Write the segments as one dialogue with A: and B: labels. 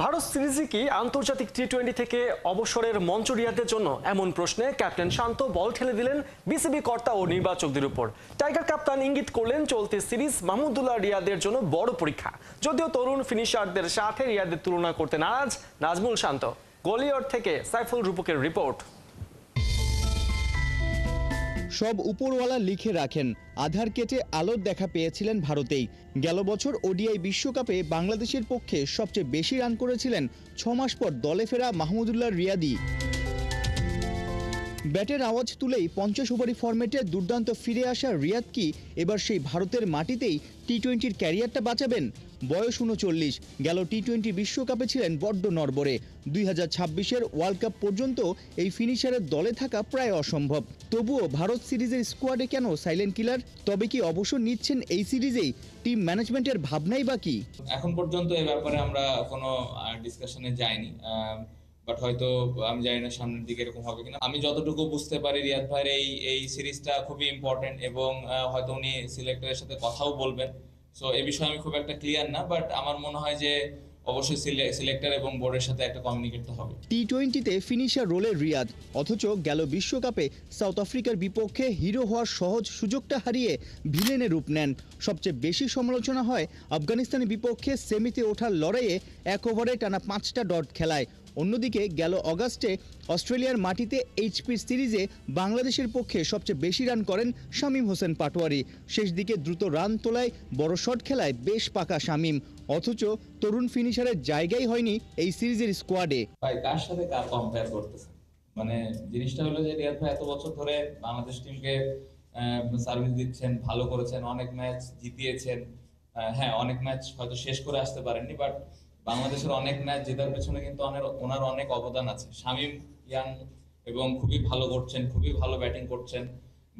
A: ভারত সিরিজে কি আন্তর্জাতিক টি টোয়েন্টি থেকে অবসরের মঞ্চ রিয়াদের জন্য এমন প্রশ্নে ক্যাপ্টেন শান্ত বল ঠেলে দিলেন বিসিবি কর্তা ও নির্বাচকদের উপর। টাইগার কাপ্তান ইঙ্গিত করলেন চলতি সিরিজ মাহমুদুল্লাহ রিয়াদের জন্য বড় পরীক্ষা। যদিও তরুণ ফিনিশারদের সাথে রিয়াদের তুলনা করতে নারাজ, নাজমুল শান্ত। গলিয়র থেকে সাইফুল রূপকের রিপোর্ট।
B: সব উপরওয়ালা লিখে রাখেন, আধার কেটে আলোর দেখা পেয়েছিলেন ভারতেই। গেল বছর ওডিআই বিশ্বকাপে বাংলাদেশের পক্ষে সবচেয়ে বেশি রান করেছিলেন ছমাস মাস পর দলে ফেরা মাহমুদুল্লাহ রিয়াদি। ব্যাটের আওয়াজ তুলেই পঞ্চাশ ওভারি ফরম্যাটে দুর্দান্ত ফিরে আসা রিয়াদ কি এবার সেই ভারতের মাটিতেই টি টোয়েন্টির ক্যারিয়ারটা বাঁচাবেন। বয়স উনচল্লিশ, গেল টি টোয়েন্টি বিশ্বকাপে ছিলেন বড্ড নরবরে দুই হাজার ছাব্বিশের ওয়ার্ল্ড কাপ পর্যন্ত এই ফিনিশারের দলে থাকা প্রায় অসম্ভব। তবুও ভারত সিরিজের স্কোয়াডে কেন সাইলেন্ট কিলার তবে কি অবসর নিচ্ছেন এই সিরিজেই? টিম ম্যানেজমেন্টের ভাবনাই বাকি
C: এখন পর্যন্ত এই ব্যাপারে আমরা কোনো ডিসকাশনে যাইনি। বাট হয়তো আমি জানি না সামনের দিকে এরকম হবে কিনা। আমি যতটুকু বুঝতে পারি রিয়াদ ভাইয়ের এই এই সিরিজটা খুবই ইম্পর্টেন্ট এবং হয়তো উনি সিলেক্টরের সাথে কথাও বলবেন। সো এই বিষয়ে আমি খুব একটা ক্লিয়ার না বাট আমার মনে হয় যে অবশ্যই সিলেক্টর এবং বোর্ডের সাথে একটা কমিউনিকেট তো হবে।
B: টি টোয়েন্টিতে ফিনিশার রোলে রিয়াদ, অথচ গেল বিশ্বকাপে সাউথ আফ্রিকার বিপক্ষে হিরো হওয়ার সহজ সুযোগটা হারিয়ে ভিলেনে রূপ নেন। সবচেয়ে বেশি সমালোচনা হয় আফগানিস্তানের বিপক্ষে সেমিতে ওঠার লড়াইয়ে এক ওভারে টানা পাঁচটা ডট খেলায়। অন্যদিকে গেল অগাস্টে অস্ট্রেলিয়ার মাটিতে এইচপির সিরিজে বাংলাদেশের পক্ষে সবচেয়ে বেশি রান করেন শামীম হোসেন পাটোয়ারি। শেষ দিকে দ্রুত রান তোলায় বড় শট খেলায় বেশ পাকা শামীম। অথচ তরুণ ফিনিশারের জায়গাই হয়নি এই সিরিজের স্কোয়াডে।
C: ভাই, কার সাথে কার কম্পেয়ার করতেছে? মানে জিনিসটা হলো যে রিয়াদ ভাই এত বছর ধরে বাংলাদেশ টিমকে সার্ভিস দিচ্ছেন, ভালো করেছেন, অনেক ম্যাচ জিতিয়েছেন। হ্যাঁ অনেক ম্যাচ হয়তো শেষ করে আসতে পারেননি বাট বাংলাদেশের অনেক ম্যাচ জেতার পেছনে কিন্তু ওনার অনেক অবদান আছে। শামীম ইয়াং এবং খুবই ভালো করছেন, খুবই ভালো ব্যাটিং করছেন।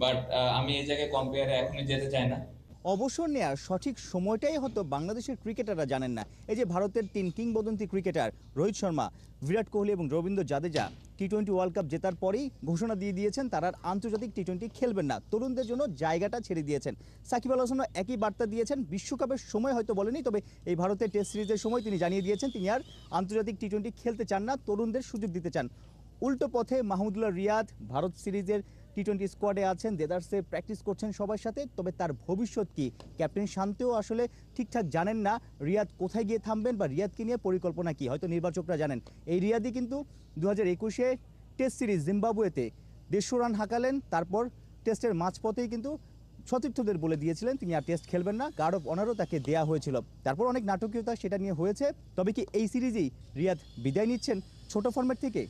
C: বাট আমি এই জায়গায় কম্পেয়ারে এখনই যেতে চাই না।
B: অবসর নেওয়ার সঠিক সময়টাই হয়তো বাংলাদেশের ক্রিকেটাররা জানেন না। এই যে ভারতের তিন কিংবদন্তি ক্রিকেটার রোহিত শর্মা, বিরাট কোহলি এবং Ravindra Jadeja T twenty world cup জেতার পরেই ঘোষণা দিয়ে দিয়েছেন, তারা আর আন্তর্জাতিক টি টোয়েন্টি খেলবেন না। তরুণদের জন্য জায়গাটা ছেড়ে দিয়েছেন। সাকিব আল হাসানও একই বার্তা দিয়েছেন, বিশ্বকাপের সময় হয়তো বলেনি, তবে এই ভারতের টেস্ট সিরিজের সময় তিনি জানিয়ে দিয়েছেন, তিনি আর আন্তর্জাতিক টি টোয়েন্টি খেলতে চান না, তরুণদের সুযোগ দিতে চান। উল্টো পথে মাহমুদুল্লাহ রিয়াদ, ভারত সিরিজের টি টোয়েন্টি স্কোয়াডে আছেন দেদার্সে প্র্যাকটিস করছেন সবার সাথে, তবে তার ভবিষ্যৎ কি? ক্যাপ্টেন শান্তেও আসলে ঠিকঠাক জানেন না, রিয়াদ কোথায় গিয়ে থামবেন বা রিয়াদকে নিয়ে পরিকল্পনা কি? হয়তো নির্বাচকরা জানেন। এই রিয়াদই কিন্তু দু হাজার একুশে টেস্ট সিরিজ জিম্বাবুয়েতে দেড়শো রান হাঁকালেন, তারপর টেস্টের মাঝপথেই কিন্তু সতীর্থদের বলে দিয়েছিলেন, তিনি আর টেস্ট খেলবেন না। গার্ড অফ অনারও তাকে দেয়া হয়েছিল। তারপর অনেক নাটকীয়তা সেটা নিয়ে হয়েছে, তবে কি এই সিরিজেই রিয়াদ বিদায় নিচ্ছেন ছোট ফর্মেট থেকে?